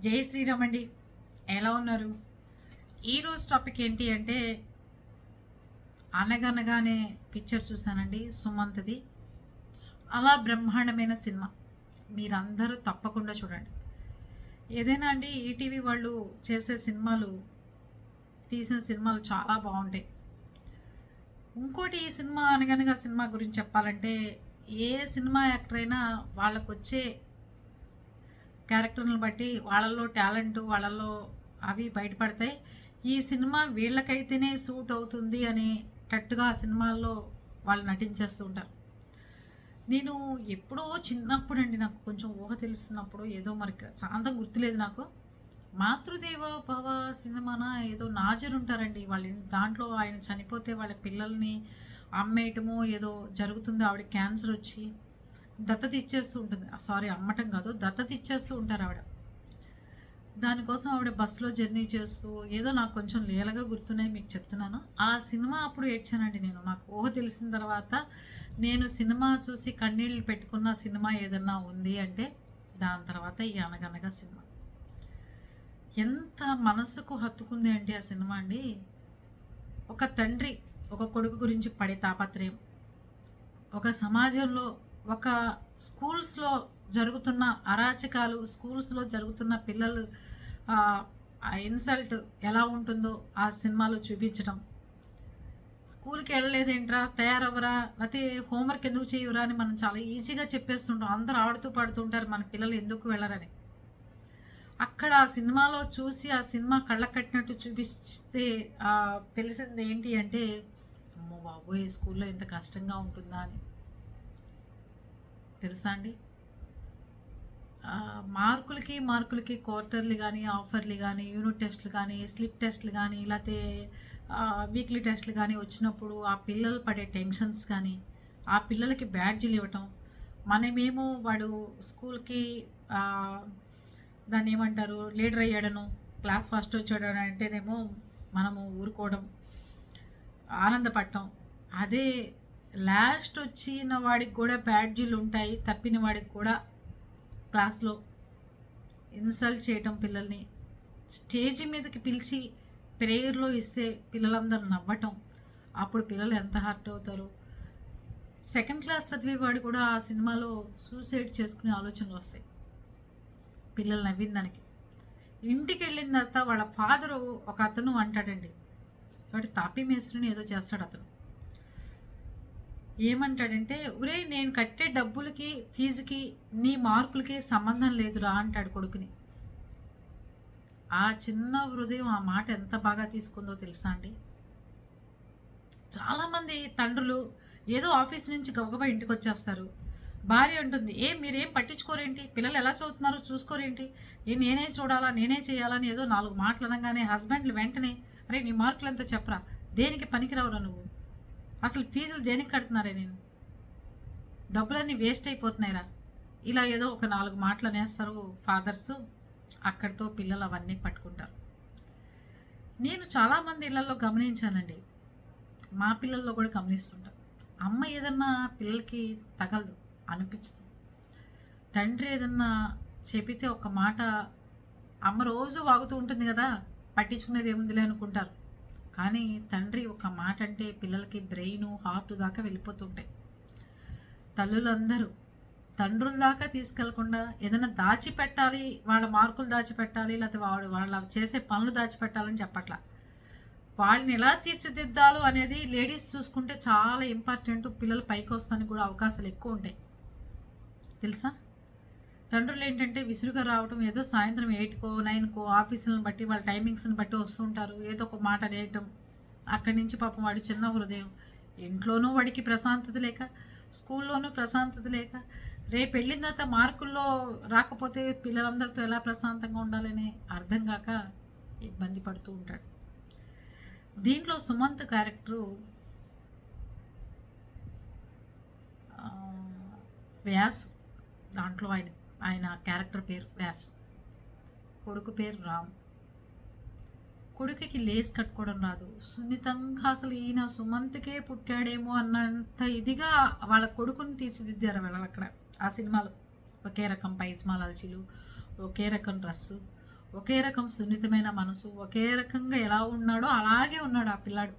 జై శ్రీరామ్ అండి. ఎలా ఉన్నారు? ఈరోజు టాపిక్ ఏంటి అంటే అనగనగానే పిక్చర్ చూశానండి సుమంత్ది. చాలా బ్రహ్మాండమైన సినిమా. మీరందరూ తప్పకుండా చూడండి. ఏదైనా అండి ఈటీవీ వాళ్ళు చేసే సినిమాలు తీసిన సినిమాలు చాలా బాగుంటాయి. ఇంకోటి ఈ సినిమా అనగనగా సినిమా గురించి చెప్పాలంటే ఏ సినిమా యాక్టర్ అయినా వాళ్ళకు వచ్చే క్యారెక్టర్ని బట్టి వాళ్ళల్లో టాలెంట్ వాళ్ళల్లో అవి బయటపడతాయి. ఈ సినిమా వీళ్ళకైతేనే సూట్ అవుతుంది అనేటట్టుగా ఆ సినిమాల్లో వాళ్ళు నటించేస్తూ ఉంటారు. నేను ఎప్పుడో చిన్నప్పుడు అండి నాకు కొంచెం ఊహ తెలుస్తున్నప్పుడు ఏదో మరి శాంతం గుర్తులేదు నాకు. మాతృదేవ భవ సినిమాన ఏదో నాజర్ ఉంటారండి. వాళ్ళ దాంట్లో ఆయన చనిపోతే వాళ్ళ పిల్లల్ని అమ్మేయటమో ఏదో జరుగుతుంది. ఆవిడ క్యాన్సర్ వచ్చి దత్తత ఇచ్చేస్తూ ఉంటుంది. సారీ అమ్మటం కాదు దత్తత ఇచ్చేస్తూ ఉంటారు ఆవిడ. దానికోసం ఆవిడ బస్సులో జర్నీ చేస్తూ ఏదో నాకు కొంచెం లీలగా గుర్తున్నాయి మీకు చెప్తున్నాను. ఆ సినిమా అప్పుడు ఏడ్చానండి నేను. నాకు ఊహ తెలిసిన తర్వాత నేను సినిమా చూసి కన్నీళ్ళు పెట్టుకున్న సినిమా ఏదన్నా ఉంది అంటే దాని తర్వాత ఈ అనగనగా సినిమా. ఎంత మనసుకు హత్తుకుంది అండి ఆ సినిమా అండి ఒక తండ్రి ఒక కొడుకు గురించి పడే తాపత్రయం. ఒక సమాజంలో ఒక స్కూల్స్లో జరుగుతున్న అరాచకాలు స్కూల్స్లో జరుగుతున్న పిల్లలు ఆ ఇన్సల్ట్ ఎలా ఉంటుందో ఆ సినిమాలో చూపించడం స్కూల్కి వెళ్ళలేదేంట్రా? తయారవ్వరా? లేకపోతే హోంవర్క్ ఎందుకు చేయవురా అని మనం చాలా ఈజీగా చెప్పేస్తుంటాం. అందరూ ఆడుతూ పాడుతుంటారు మన పిల్లలు ఎందుకు వెళ్ళరని. అక్కడ ఆ సినిమాలో చూసి ఆ సినిమా కళ్ళ కట్టినట్టు చూపిస్తే తెలిసింది ఏంటి అంటే అమ్మో బాబోయ్ స్కూల్లో ఇంత కష్టంగా ఉంటుందా అని. తెలుసా అండి? మార్కులకి మార్కులకి క్వార్టర్లు కానీ ఆఫర్లు కానీ యూనిట్ టెస్ట్లు కానీ స్లిప్ టెస్ట్లు కానీ లేకపోతే వీక్లీ టెస్ట్లు కానీ వచ్చినప్పుడు ఆ పిల్లలు పడే టెన్షన్స్ కానీ ఆ పిల్లలకి బ్యాడ్జీలు ఇవ్వటం. మనమేమో వాడు స్కూల్కి దాన్ని ఏమంటారు? లీడర్ అయ్యాడను క్లాస్ ఫస్ట్ వచ్చాడు అంటేనేమో మనము ఊరుకోవడం ఆనందపడటం. అదే లాస్ట్ వచ్చిన వాడికి కూడా బ్యాడ్జీలు ఉంటాయి తప్పిన వాడికి కూడా క్లాస్లో ఇన్సల్ట్ చేయటం పిల్లల్ని. స్టేజ్ మీదకి పిలిచి ప్రేయర్లో ఇస్తే పిల్లలందరూ నవ్వటం. అప్పుడు పిల్లలు ఎంత హర్ట్ అవుతారు. సెకండ్ క్లాస్ చదివేవాడు కూడా ఆ సినిమాలో సూసైడ్ చేసుకునే ఆలోచనలు వస్తాయి. పిల్లలు నవ్విన దానికి. ఇంటికి వెళ్ళిన తర్వాత వాళ్ళ ఫాదరు ఒక అతను అంటాడండి కాబట్టి తాపి మేస్త్రిని ఏదో చేస్తాడు అతను. ఏమంటాడంటే ఒరే నేను కట్టే డబ్బులకి ఫీజుకి నీ మార్కులకి సంబంధం లేదురా అంటాడు కొడుకుని. ఆ చిన్న హృదయం ఆ మాట ఎంత బాగా తీసుకుందో తెలుసా అండి? చాలామంది తండ్రులు ఏదో ఆఫీస్ నుంచి గబగబా ఇంటికి వచ్చేస్తారు భార్య ఉంటుంది ఏ మీరేం పట్టించుకోరేంటి? పిల్లలు ఎలా చదువుతున్నారో చూసుకోరేంటి? ఏ నేనే చూడాలా నేనే చేయాలని ఏదో నాలుగు మాటలు అనగానే హస్బెండ్లు వెంటనే అరే నీ మార్కులు ఎంతో చెప్పరా? దేనికి పనికిరావురా నువ్వు? అసలు ఫీజులు దేనికి కడుతున్నారే నేను? డబ్బులన్నీ వేస్ట్ అయిపోతున్నాయిరా. ఇలా ఏదో ఒక నాలుగు మాటలు అనేస్తారు ఫాదర్స్. అక్కడితో పిల్లలు అవన్నీ పట్టుకుంటారు. నేను చాలామంది ఇళ్ళలో గమనించానండి. మా పిల్లల్లో కూడా గమనిస్తుంటాను అమ్మ ఏదన్నా పిల్లలకి తగలదు అనిపిస్తుంది. తండ్రి ఏదన్నా చెబితే ఒక మాట అమ్మ రోజు వాగుతూ ఉంటుంది కదా పట్టించుకునేది ఏముందిలే అనుకుంటారు. కానీ తండ్రి ఒక మాట అంటే పిల్లలకి బ్రెయిన్ హార్ట్ దాకా వెళ్ళిపోతుంటాయి. తల్లులందరూ తండ్రుల దాకా తీసుకెళ్ళకుండా ఏదైనా దాచిపెట్టాలి వాళ్ళ మార్కులు దాచిపెట్టాలి లేకపోతే వాడు వాళ్ళ చేసే పనులు దాచిపెట్టాలని చెప్పట్లా. వాళ్ళని ఎలా తీర్చిదిద్దాలో అనేది లేడీస్ చూసుకుంటే చాలా ఇంపార్టెంట్. పిల్లలు పైకి వస్తానికి కూడా అవకాశాలు ఎక్కువ ఉంటాయి. తెలుసా? తండ్రులు ఏంటంటే విసురుగా రావడం ఏదో సాయంత్రం ఎయిట్కో నైన్కో ఆఫీసులను బట్టి వాళ్ళ టైమింగ్స్ని బట్టి వస్తుంటారు. ఏదో ఒక మాట అనేయటం. అక్కడి నుంచి పాపం వాడి చిన్న హృదయం. ఇంట్లోనూ వాడికి ప్రశాంతత లేక స్కూల్లోనూ ప్రశాంతత లేక రేపు వెళ్ళిన తర్వాత మార్కుల్లో రాకపోతే పిల్లలందరితో ఎలా ప్రశాంతంగా ఉండాలని అర్థం కాక ఇబ్బంది పడుతూ ఉంటాడు. దీంట్లో సుమంత్ క్యారెక్టరు వ్యాస్ దాంట్లో ఆయన. ఆయన క్యారెక్టర్ పేరు వ్యాస్. కొడుకు పేరు రామ్. కొడుకుకి లేస్ కట్టుకోవడం రాదు. సున్నితంగా అసలు ఈయన సుమంత్కే పుట్టాడేమో అన్నంత ఇదిగా వాళ్ళ కొడుకుని తీర్చిదిద్దారు వెళ్ళాలి అక్కడ. ఆ సినిమాలో ఒకే రకం పైజ్మాల అల్చిలు ఒకే రకం డ్రస్సు ఒకే రకం సున్నితమైన మనసు ఒకే రకంగా ఎలా ఉన్నాడో అలాగే ఉన్నాడు ఆ పిల్లాడు.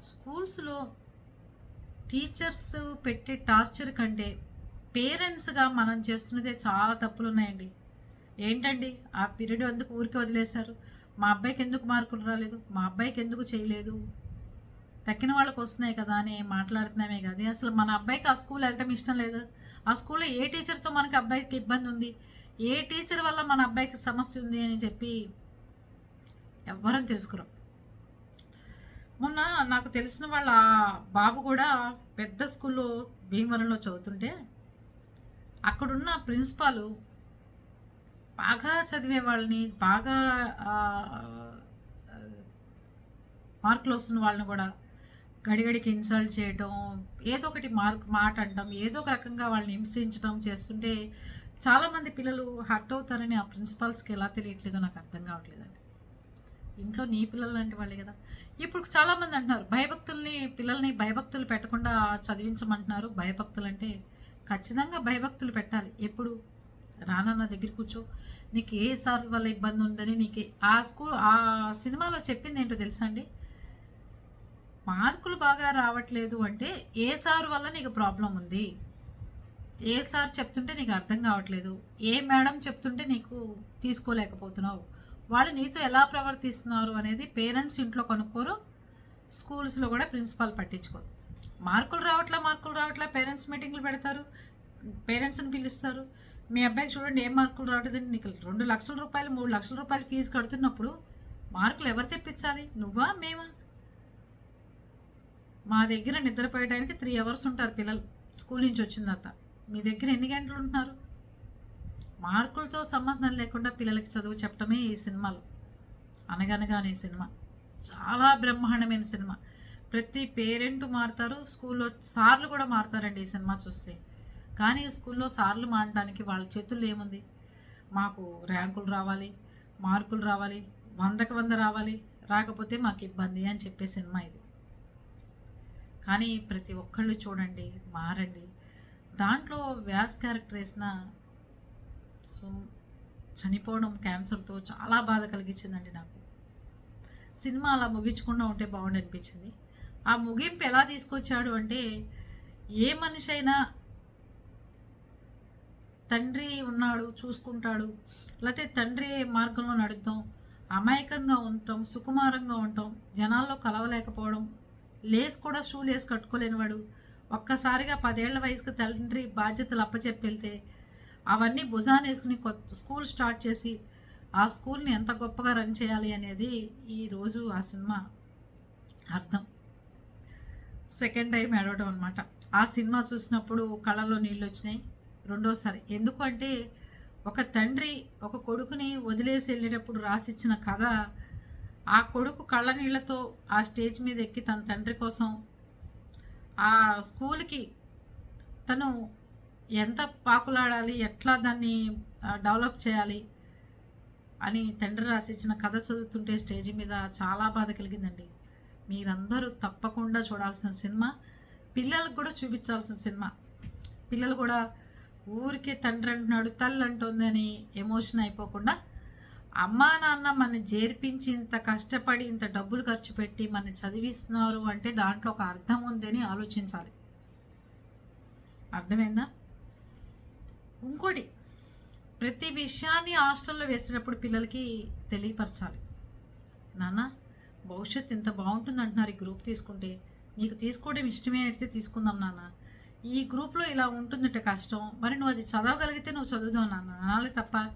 స్కూల్స్లో టీచర్స్ పెట్టే టార్చర్ కంటే పేరెంట్స్గా మనం చేస్తున్నదే చాలా తప్పులు ఉన్నాయండి ఏంటండి? ఆ పీరియడ్ ఎందుకు ఊరికి వదిలేశారు? మా అబ్బాయికి ఎందుకు మార్కులు రాలేదు? మా అబ్బాయికి ఎందుకు చేయలేదు? తక్కిన వాళ్ళకి వస్తున్నాయి కదా అని మాట్లాడుతున్నామే కదా. అసలు మన అబ్బాయికి ఆ స్కూల్ వెళ్ళటం ఇష్టం లేదు? ఆ స్కూల్లో ఏ టీచర్తో మనకి అబ్బాయికి ఇబ్బంది ఉంది? ఏ టీచర్ వల్ల మన అబ్బాయికి సమస్య ఉంది అని చెప్పి ఎవ్వరం తెలుసుకురాం. మొన్న నాకు తెలిసిన వాళ్ళ బాబు కూడా పెద్ద స్కూల్లో భీమవరంలో చదువుతుంటే అక్కడున్న ప్రిన్సిపాలు బాగా చదివే వాళ్ళని బాగా మార్కులు వస్తున్న వాళ్ళని కూడా గడిగడికి ఇన్సల్ట్ చేయటం ఏదో ఒకటి మార్క్ మాట అంటాం ఏదో ఒక రకంగా వాళ్ళని హింసించడం చేస్తుంటే చాలామంది పిల్లలు హర్ట్ అవుతారని ఆ ప్రిన్సిపాల్స్కి ఎలా తెలియట్లేదో నాకు అర్థం కావట్లేదండి. ఇంట్లో నీ పిల్లలు లాంటి వాళ్ళే కదా. ఇప్పుడు చాలామంది అంటున్నారు భయభక్తుల్ని పిల్లల్ని భయభక్తులు పెట్టకుండా చదివించమంటున్నారు. భయభక్తులు అంటే ఖచ్చితంగా భయభక్తులు పెట్టాలి. ఎప్పుడు? రానన్న దగ్గర కూర్చో. నీకు ఏ సార్ వల్ల ఇబ్బంది ఉందని నీకు ఆ స్కూల్ ఆ సినిమాలో చెప్పింది ఏంటో తెలుసా అండి? మార్కులు బాగా రావట్లేదు అంటే ఏ సార్ వల్ల నీకు ప్రాబ్లం ఉంది? ఏ సార్ చెప్తుంటే నీకు అర్థం కావట్లేదు? ఏ మేడం చెప్తుంటే నీకు తీసుకోలేకపోతున్నావు? వాళ్ళు నీతో ఎలా ప్రవర్తిస్తున్నారు అనేది పేరెంట్స్ ఇంట్లో కనుక్కోరు స్కూల్స్లో కూడా ప్రిన్సిపాల్ పట్టించుకోరు. మార్కులు రావట్లా మార్కులు రావట్లా పేరెంట్స్ మీటింగ్లు పెడతారు పేరెంట్స్ని పిలుస్తారు. మీ అబ్బాయికి చూడండి ఏం మార్కులు రావట్లేదని నీకు రెండు లక్షల రూపాయలు మూడు లక్షల రూపాయలు ఫీజు కడుతున్నప్పుడు మార్కులు ఎవరు తెప్పించాలి? నువ్వా మేమా? మా దగ్గర నిద్రపోయడానికి త్రీ అవర్స్ ఉంటారు పిల్లలు. స్కూల్ నుంచి వచ్చిన తర్వాత. మీ దగ్గర ఎన్ని గంటలు ఉంటున్నారు? మార్కులతో సంబంధం లేకుండా పిల్లలకి చదువు చెప్పడమే ఈ సినిమాలో. అనగనగా అనే సినిమా. చాలా బ్రహ్మాండమైన సినిమా. ప్రతి పేరెంట్ మారుతారు స్కూల్లో సార్లు కూడా మారుతారండి ఈ సినిమా చూస్తే. కానీ స్కూల్లో సార్లు మారడానికి వాళ్ళ చేతుల్లో ఏముంది? మాకు ర్యాంకులు రావాలి మార్కులు రావాలి వందకు వంద రావాలి రాకపోతే మాకు ఇబ్బంది అని చెప్పే సినిమా ఇది. కానీ ప్రతి ఒక్కళ్ళు చూడండి మారండి. దాంట్లో వ్యాస్ క్యారెక్టర్ వేసిన సో చనిపోవడం క్యాన్సర్తో చాలా బాధ కలిగించిందండి నాకు. సినిమా అలా ముగించకుండా ఉంటే బాగుండి అనిపించింది ఆ ముగింపు ఎలా తీసుకొచ్చాడు అంటే ఏ మనిషి అయినా తండ్రి ఉన్నాడు చూసుకుంటాడు లేకపోతే తండ్రి మార్గంలో నడుద్దాం అమాయకంగా ఉంటాం సుకుమారంగా ఉంటాం జనాల్లో కలవలేకపోవడం లేస్ కూడా షూ లేస్ కట్టుకోలేనివాడు ఒక్కసారిగా పదేళ్ళ వయసుకు తండ్రి బాధ్యతలు అప్పచెప్పెళ్తే అవన్నీ భుజాన వేసుకుని కొత్త స్కూల్ స్టార్ట్ చేసి ఆ స్కూల్ని ఎంత గొప్పగా రన్ చేయాలి అనేది ఈరోజు ఆ సినిమా అర్థం. సెకండ్ టైం ఏడవడం అనమాట ఆ సినిమా చూసినప్పుడు కళ్ళలో నీళ్ళు వచ్చినాయి. రెండోసారి. ఎందుకు అంటే ఒక తండ్రి ఒక కొడుకుని వదిలేసి వెళ్ళేటప్పుడు రాసిచ్చిన కథ ఆ కొడుకు కళ్ళ నీళ్ళతో ఆ స్టేజ్ మీద ఎక్కి తన తండ్రి కోసం ఆ స్కూల్కి తను ఎంత పాకులాడాలి ఎట్లా దాన్ని డెవలప్ చేయాలి అని తండ్రి రాసిచ్చిన కథ చదువుతుంటే స్టేజ్ మీద చాలా బాధ కలిగిందండి. మీరందరూ తప్పకుండా చూడాల్సిన సినిమా. పిల్లలకు కూడా చూపించాల్సిన సినిమా. పిల్లలు కూడా ఊరికే తండ్రి అంటున్నాడు తల్లి అంటుంది అని ఎమోషన్ అయిపోకుండా అమ్మా నాన్న మన చేర్పించి ఇంత కష్టపడి ఇంత డబ్బులు ఖర్చు పెట్టి మన చదివిస్తున్నారు అంటే దాంట్లో ఒక అర్థం ఉందని ఆలోచించాలి. అర్థమైందా? ఇంకోటి ప్రతి విషయాన్ని హాస్టల్లో వేసేటప్పుడు పిల్లలకి తెలియపరచాలి. నాన్న భవిష్యత్ ఇంత బాగుంటుంది అంటున్నారు ఈ గ్రూప్ తీసుకుంటే. నీకు తీసుకోవడం ఇష్టమే అయితే తీసుకుందాం నాన్న. ఈ గ్రూప్లో ఇలా ఉంటుందంటే కష్టం. మరి నువ్వు అది చదవగలిగితే నువ్వు చదువుదావు నాన్న. అనాలి తప్ప.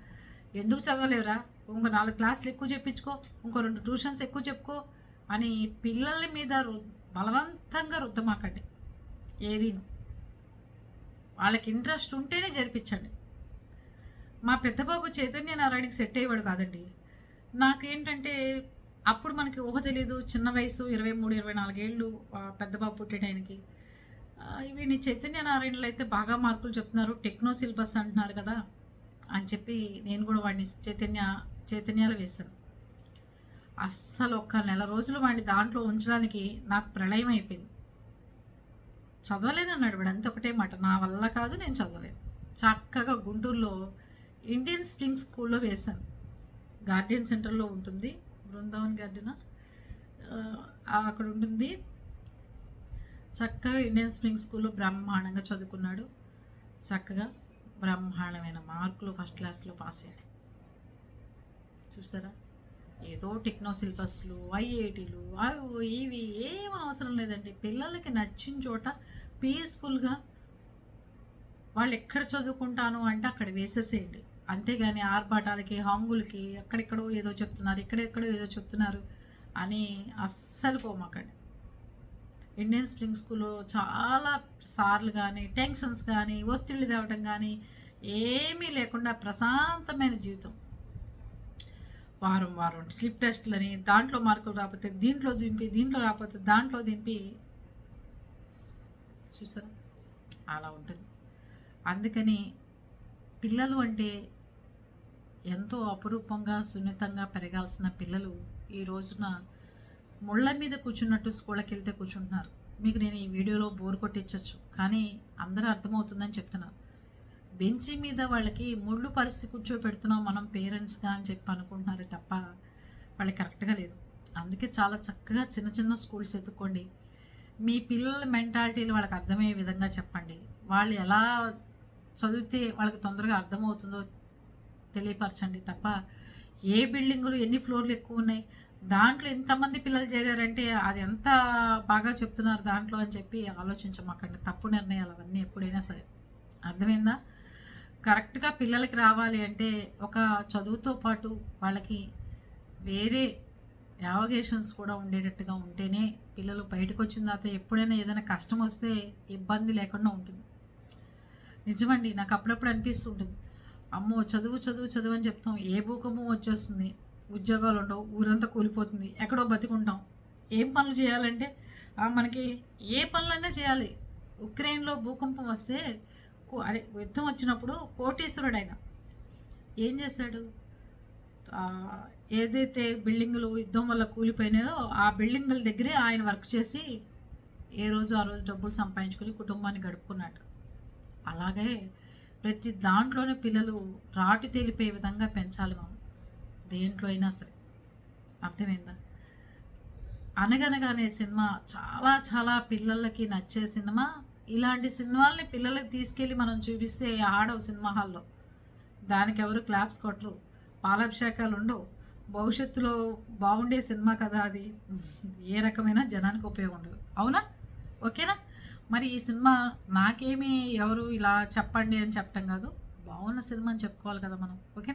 ఎందుకు చదవలేవురా? ఇంకో నాలుగు క్లాసులు ఎక్కువ చెప్పించుకో. ఇంకో రెండు ట్యూషన్స్ ఎక్కువ చెప్పుకో. అని పిల్లల మీద రు బలవంతంగా రుద్దమాకండి. ఏదీను వాళ్ళకి ఇంట్రెస్ట్ ఉంటేనే జరిపించండి. మా పెద్ద బాబు చైతన్య నారాయణకి సెట్ అయ్యేవాడు కాదండి. నాకేంటంటే అప్పుడు మనకి ఊహ తెలియదు చిన్న వయసు ఇరవై మూడు ఇరవై నాలుగేళ్ళు పెద్ద బాబు పుట్టేటానికి వీడిని చైతన్య నారాయణలో అయితే బాగా మార్కులు చెప్తున్నారు. టెక్నో సిలబస్ అంటున్నారు కదా అని చెప్పి నేను కూడా వాడిని చైతన్య చైతన్యాలు వేశాను. అస్సలు ఒక్క నెల రోజులు వాడిని దాంట్లో ఉంచడానికి నాకు ప్రళయం అయిపోయింది. చదవలేను అన్నాడు వాడు. అంత ఒకటే మాట. నా వల్ల కాదు నేను చదవలేను చక్కగా గుంటూరులో ఇండియన్ స్ప్రింగ్ స్కూల్లో వేశాను. గార్డెన్ సెంటర్లో ఉంటుంది. బృందావన్ గార్డెన్? అక్కడ ఉంటుంది. చక్కగా ఇండియన్ స్ప్రింగ్ స్కూల్లో బ్రహ్మాండంగా చదువుకున్నాడు. చక్కగా బ్రహ్మాండమైన మార్కులు ఫస్ట్ క్లాస్లో పాస్ అయ్యాడు. చూసారా? ఏదో టెక్నో సిలబస్లు ఐఐటీలు అవి ఇవి ఏం అవసరం లేదండి. పిల్లలకి నచ్చిన చోట పీస్ఫుల్గా వాళ్ళు ఎక్కడ చదువుకుంటాను అంటే అక్కడ వేసేసేయండి. అంతేగాని ఆర్భాటాలకి హాంగులకి ఎక్కడెక్కడో ఏదో చెప్తున్నారు ఇక్కడెక్కడో ఏదో చెప్తున్నారు అని అస్సలు పోమాకండి. ఇండియన్ స్ప్రింగ్ స్కూల్లో చాలా సార్లు కానీ టెన్షన్స్ కానీ ఒత్తిళ్ళు తేవటం కానీ ఏమీ లేకుండా ప్రశాంతమైన జీవితం. వారం వారం స్లిప్ టెస్ట్లని దాంట్లో మార్కులు రాకపోతే దీంట్లో దింపి దీంట్లో రాకపోతే దాంట్లో దింపి. చూసారా? అలా ఉంటుంది. అందుకని పిల్లలు అంటే ఎంతో అపురూపంగా సున్నితంగా పెరగాల్సిన పిల్లలు ఈ రోజున ముళ్ళ మీద కూర్చున్నట్టు స్కూళ్ళకి వెళ్తే కూర్చుంటున్నారు. మీకు నేను ఈ వీడియోలో బోర్ కొట్టించవచ్చు కానీ అందరూ అర్థమవుతుందని చెప్తున్నా. బెంచి మీద వాళ్ళకి ముళ్ళు పరిస్థితి కూర్చోబెడుతున్నాం మనం పేరెంట్స్గా అని చెప్పి అనుకుంటున్నారు తప్ప వాళ్ళకి కరెక్ట్గా లేదు. అందుకే చాలా చక్కగా చిన్న చిన్న స్కూల్స్ ఎత్తుక్కోండి. మీ పిల్లల మెంటాలిటీలు వాళ్ళకి అర్థమయ్యే విధంగా చెప్పండి. వాళ్ళు ఎలా చదివితే వాళ్ళకి తొందరగా అర్థమవుతుందో తెలియపరచండి తప్ప ఏ బిల్డింగులు ఎన్ని ఫ్లోర్లు ఎక్కువ ఉన్నాయి దాంట్లో ఎంతమంది పిల్లలు చేరారంటే అది ఎంత బాగా చెప్తున్నారు దాంట్లో అని చెప్పి ఆలోచించమాకండి. తప్పు నిర్ణయాలు అవన్నీ ఎప్పుడైనా సరే. అర్థమైందా? కరెక్ట్గా పిల్లలకి రావాలి అంటే ఒక చదువుతో పాటు వాళ్ళకి వేరే యావగేషన్స్ కూడా ఉండేటట్టుగా ఉంటేనే పిల్లలు బయటకు వచ్చిన తర్వాత ఎప్పుడైనా ఏదైనా కష్టం వస్తే ఇబ్బంది లేకుండా ఉంటుంది. నిజమండి నాకు అప్పుడప్పుడు అనిపిస్తుంటుంది అమ్మో చదువు చదువు చదువు అని చెప్తాం. ఏ భూకంపం వచ్చేస్తుంది? ఉద్యోగాలు ఉండవు ఊరంతా కూలిపోతుంది. ఎక్కడో బతికుంటాం. ఏం పనులు చేయాలంటే మనకి ఏ పనులైనా చేయాలి. ఉక్రెయిన్లో భూకంపం వస్తే అదే యుద్ధం వచ్చినప్పుడు కోటేశ్వరుడు ఆయన ఏం చేశాడు ఏదైతే బిల్డింగులు యుద్ధం వల్ల కూలిపోయినాయో ఆ బిల్డింగుల దగ్గరే ఆయన వర్క్ చేసి ఏ రోజు ఆ రోజు డబ్బులు సంపాదించుకొని కుటుంబాన్ని గడుపుకున్నాడు. అలాగే ప్రతి దాంట్లోనే పిల్లలు రాటు తేలిపే విధంగా పెంచాలి మనం దేంట్లో అయినా సరే. అర్థమైందా? అనగనగానే సినిమా చాలా చాలా పిల్లలకి నచ్చే సినిమా. ఇలాంటి సినిమాల్ని పిల్లలకి తీసుకెళ్ళి మనం చూపిస్తే ఆడవు సినిమా హాల్లో. దానికి ఎవరు క్లాప్స్ కొట్టరు. పాలాభిషేకాలు ఉండవు. భవిష్యత్తులో బాగుండే సినిమా కదా అది. ఏ రకమైన జనానికి ఉపయోగం ఉండదు. అవునా? ఓకేనా? మరి ఈ సినిమా నాకేమీ ఎవరు ఇలా చెప్పండి అని చెప్పటం కాదు. బాగున్న సినిమా అని చెప్పుకోవాలి కదా మనం. ఓకే